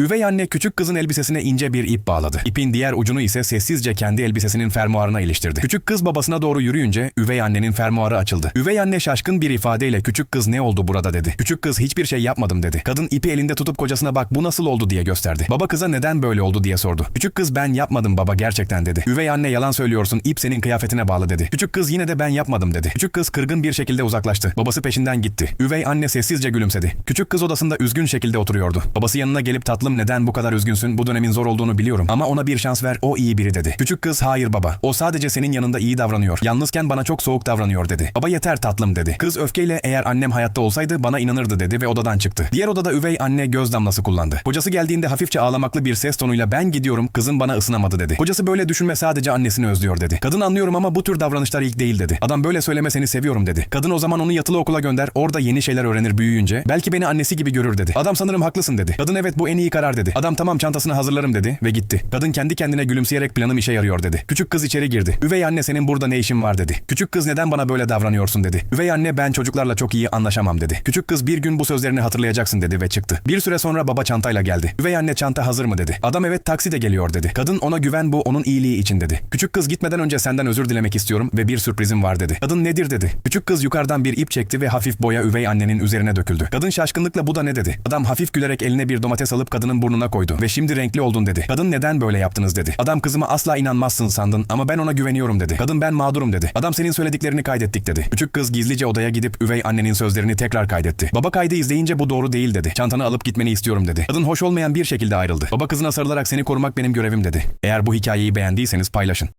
Üvey anne küçük kızın elbisesine ince bir ip bağladı. İpin diğer ucunu ise sessizce kendi elbisesinin fermuarına iliştirdi. Küçük kız babasına doğru yürüyünce üvey annenin fermuarı açıldı. Üvey anne şaşkın bir ifadeyle küçük kız ne oldu burada dedi. Küçük kız hiçbir şey yapmadım dedi. Kadın ipi elinde tutup kocasına bak bu nasıl oldu diye gösterdi. Baba kıza neden böyle oldu diye sordu. Küçük kız ben yapmadım baba gerçekten dedi. Üvey anne yalan söylüyorsun ip senin kıyafetine bağlı dedi. Küçük kız yine de ben yapmadım dedi. Küçük kız kırgın bir şekilde uzaklaştı. Babası peşinden gitti. Üvey anne sessizce gülümsedi. Küçük kız odasında üzgün şekilde oturuyordu. Babası yanına gelip tatlım neden bu kadar üzgünsün bu dönemin zor olduğunu biliyorum ama ona bir şans ver o iyi biri dedi. Küçük kız hayır baba o sadece senin yanında iyi davranıyor. Yalnızken bana çok soğuk davranıyor dedi. Baba yeter tatlım dedi. Kız öfkeyle eğer annem hayatta olsaydı bana inanırdı dedi ve odadan çıktı. Diğer odada üvey anne göz damlası kullandı. Kocası geldiğinde hafifçe ağlamaklı bir ses tonuyla ben gidiyorum kızım bana ısınamadı dedi. Kocası böyle düşünme sadece annesini özlüyor dedi. Kadın anlıyorum ama bu tür davranışlar ilk değil dedi. Adam böyle söyleme seni seviyorum dedi. Kadın o zaman onu yatılı okula gönder orada yeni şeyler öğrenir büyüyünce. Belki beni annesi gibi görür dedi. Adam sanırım haklısın dedi. Kadın evet bu en iyi karar dedi. Adam tamam çantasını hazırlarım dedi ve gitti. Kadın kendi kendine gülümseyerek planım işe yarıyor dedi. Küçük kız içeri girdi. Üvey anne senin burada ne işin var dedi. Küçük kız neden bana böyle davranıyorsun dedi. Üvey anne ben çocuklarla çok iyi anlaşamam dedi. Küçük kız bir gün bu sözlerini hatırlayacaksın dedi ve çıktı. Bir süre sonra baba çantayla geldi. Üvey anne çanta hazır mı dedi. Adam evet taksi de geliyor dedi. Kadın ona güven bu onun iyiliği için dedi. Küçük kız gitmeden önce senden özür dilemek istiyorum ve bir sürprizim var dedi. Kadın nedir dedi. Küçük kız yukarıdan bir ip çekti ve hafif boya üvey annenin üzerine döküldü. Kadın şaşkınlıkla bu da ne dedi. Adam hafif gülerek eline bir domates alıp kadının burnuna koydu ve şimdi renkli oldun dedi. Kadın neden böyle yaptınız dedi. Adam kızıma asla inanmazsın sandın ama ben ona güveniyorum dedi. Kadın ben mağdurum dedi. Adam senin söylediklerini kaydettik dedi. Küçük kız gizlice odaya gidip üvey annenin sözlerini tekrar kaydetti. Baba kaydı izleyince bu doğru değil dedi. Çantanı alıp gitmeni istiyorum dedi. Kadın hoş olmayan bir şekilde ayrıldı. Baba kızına sarılarak seni korumak benim görevim dedi. Eğer bu hikayeyi beğendiyseniz paylaşın.